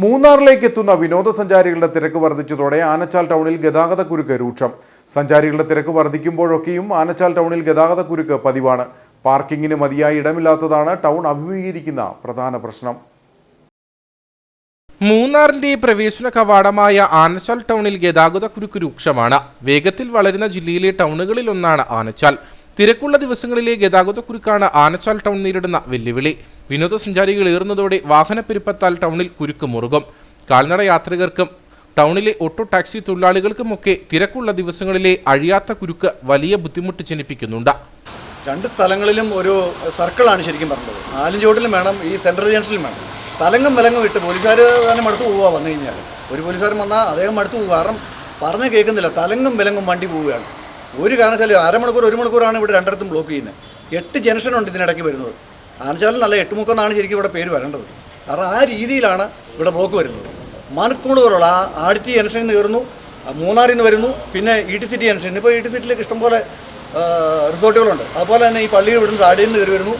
മൂന്നാറിലേക്ക് എത്തുന്ന വിനോദസഞ്ചാരികളുടെ തിരക്ക് വർദ്ധിച്ചതോടെ ആനച്ചാൽ ടൗണിൽ ഗതാഗതക്കുരുക്ക് രൂക്ഷം. സഞ്ചാരികളുടെ തിരക്ക് വർദ്ധിക്കുമ്പോഴൊക്കെയും ആനച്ചാൽ ടൗണിൽ ഗതാഗതക്കുരുക്ക് പതിവാണ്. പാർക്കിങ്ങിന് മതിയായ ഇടമില്ലാത്തതാണ് ടൗൺ അഭിമുഖീകരിക്കുന്ന പ്രധാന പ്രശ്നം. മൂന്നാറിന്റെ പ്രവേശന കവാടമായ ആനച്ചാൽ ടൗണിൽ ഗതാഗതക്കുരുക്ക് രൂക്ഷമാണ്. വേഗത്തിൽ വളരുന്ന ജില്ലയിലെ ടൗണുകളിൽ ഒന്നാണ് ആനച്ചാൽ. തിരക്കുള്ള ദിവസങ്ങളിലെ ഗതാഗതക്കുരുക്കാണ് ആനച്ചാൽ ടൗൺ നേരിടുന്ന വെല്ലുവിളി. വിനോദസഞ്ചാരികൾ ഏറുന്നതോടെ വാഹനപ്പെരുപ്പത്താൽ ടൗണിൽ കുരുക്ക് മുറുകും. കാൽനട യാത്രികർക്കും ടൗണിലെ ഓട്ടോ ടാക്സി തൊഴിലാളികൾക്കുമൊക്കെ തിരക്കുള്ള ദിവസങ്ങളിലെ അഴിയാത്ത കുരുക്ക് വലിയ ബുദ്ധിമുട്ട് ജനിപ്പിക്കുന്നുണ്ട്. രണ്ട് സ്ഥലങ്ങളിലും ഒരു സർക്കിളാണ് ശരിക്കും പറഞ്ഞത്. ആലിഞ്ചോട്ടിലും വേണം ഈ സെൻട്രൽ ജംഗ്ഷനിലും വേണം. തലങ്ങും വിലങ്ങും ഇട്ട് പോലീസുകാർ തന്നെ മടുത്ത് പോവുക വന്നു കഴിഞ്ഞാൽ ഒരു പോലീസുകാരൻ വന്നാൽ അദ്ദേഹം മടുത്ത് പോകുക കാരണം പറഞ്ഞ് കേൾക്കുന്നില്ല തലങ്ങും വിലങ്ങും വണ്ടി പോവുകയാണ്. ഒരു കാരണവശാലും അരമണിക്കൂർ ഒരു മണിക്കൂറാണ് ഇവിടെ രണ്ടിടത്തും ബ്ലോക്ക് ചെയ്യുന്നത്. എട്ട് ജംഗ്ഷനുണ്ട് ഇതിനിടയ്ക്ക് വരുന്നത്. ആനച്ചാലും നല്ല എട്ടുമുക്കെന്നാണ് ശരിക്കും ഇവിടെ പേര് വരേണ്ടത്. കാരണം ആ രീതിയിലാണ് ഇവിടെ ബ്ലോക്ക് വരുന്നത്. മണിക്കൂറുകളുള്ള ആ ആടിറ്റി ജംഗ്ഷനിൽ നിന്ന് കയറുന്നു മൂന്നാറിൽ നിന്ന് വരുന്നു പിന്നെ ഇ ടി സിറ്റി ജംഗ്ഷൻ ഇപ്പോൾ ഇ ടി സിറ്റിയിലേക്ക് ഇഷ്ടംപോലെ റിസോർട്ടുകളുണ്ട്. അതുപോലെ തന്നെ ഈ പള്ളിയിൽ ഇവിടുന്ന് താടിയിൽ നിന്ന് കയറി വരുന്നു.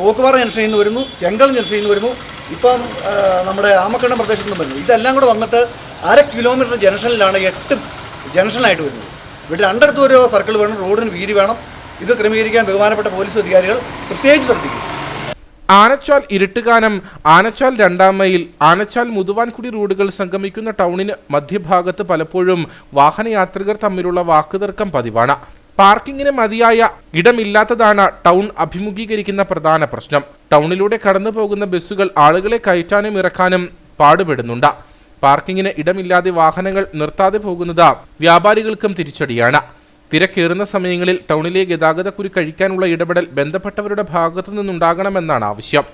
തോക്കുപാറ ജംഗ്ഷനിൽ നിന്ന് വരുന്നു ചെങ്കൽ ജംഗ്ഷനിൽ നിന്ന് വരുന്നു. ഇപ്പം നമ്മുടെ ആമക്കണ്ണം പ്രദേശത്ത് നിന്ന് വരുന്നു. ഇതെല്ലാം കൂടെ വന്നിട്ട് അര കിലോമീറ്റർ ജംഗ്ഷനിലാണ് എട്ട് ജംഗ്ഷനായിട്ട് വരുന്നത്. ഇവിടെ രണ്ടിടത്തും ഒരു സർക്കിൾ വേണം റോഡിന് വീതി വേണം. ഇത് ക്രമീകരിക്കാൻ ബഹുമാനപ്പെട്ട പോലീസ് അധികാരികൾ പ്രത്യേകിച്ച് ശ്രദ്ധിക്കും. ആനച്ചാൽ ഇരുട്ടുകാനം ആനച്ചാൽ രണ്ടാം മൈൽ ആനച്ചാൽ മുതുവാൻകുടി റോഡുകൾ സംഗമിക്കുന്ന ടൗണിന് മധ്യഭാഗത്ത് പലപ്പോഴും വാഹനയാത്രികർ തമ്മിലുള്ള വാക്കുതർക്കം പതിവാണ്. പാർക്കിങ്ങിന് മതിയായ ഇടമില്ലാത്തതാണ് ടൗൺ അഭിമുഖീകരിക്കുന്ന പ്രധാന പ്രശ്നം. ടൗണിലൂടെ കടന്നു പോകുന്ന ബസ്സുകൾ ആളുകളെ കയറ്റാനും ഇറക്കാനും പാടുപെടുന്നുണ്ട്. പാർക്കിങ്ങിന് ഇടമില്ലാതെ വാഹനങ്ങൾ നിർത്താതെ പോകുന്നത് വ്യാപാരികൾക്കും തിരിച്ചടിയാണ്. തിരക്കേറുന്ന സമയങ്ങളിൽ ടൗണിലെ ഗതാഗതക്കുരു കഴിക്കാനുള്ള ഇടപെടൽ ബന്ധപ്പെട്ടവരുടെ ഭാഗത്തു നിന്നുണ്ടാകണമെന്നാണ് ആവശ്യം.